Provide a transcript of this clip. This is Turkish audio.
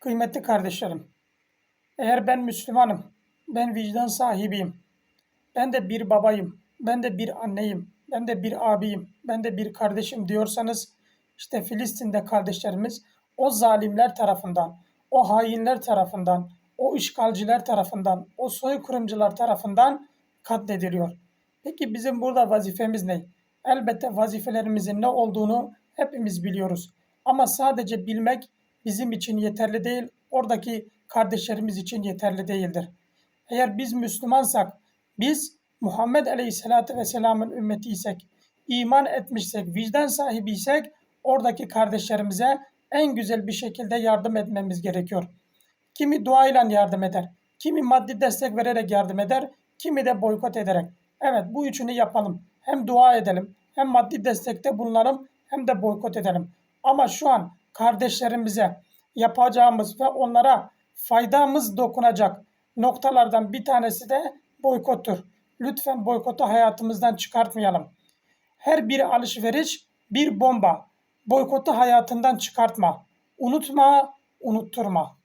Kıymetli kardeşlerim, eğer ben Müslümanım, ben vicdan sahibiyim, ben de bir babayım, ben de bir anneyim, ben de bir abiyim, ben de bir kardeşim diyorsanız, işte Filistin'de kardeşlerimiz o zalimler tarafından, o hainler tarafından, o işgalciler tarafından, o soykırımcılar tarafından katlediliyor. Peki bizim burada vazifemiz ne? Elbette vazifelerimizin ne olduğunu hepimiz biliyoruz. Ama sadece bilmek bizim için yeterli değil, oradaki kardeşlerimiz için yeterli değildir. Eğer biz Müslümansak, biz Muhammed Aleyhisselatü Vesselam'ın ümmetiysek, iman etmişsek, vicdan sahibiysek oradaki kardeşlerimize en güzel bir şekilde yardım etmemiz gerekiyor. Kimi duayla yardım eder, kimi maddi destek vererek yardım eder, kimi de boykot ederek. Evet bu üçünü yapalım. Hem dua edelim, hem maddi destekte bulunalım, hem de boykot edelim. Ama şu an kardeşlerimize yapacağımız ve onlara faydamız dokunacak noktalardan bir tanesi de boykottur. Lütfen boykotu hayatımızdan çıkartmayalım. Her bir alışveriş bir bomba. Boykotu hayatından çıkartma. Unutma, unutturma.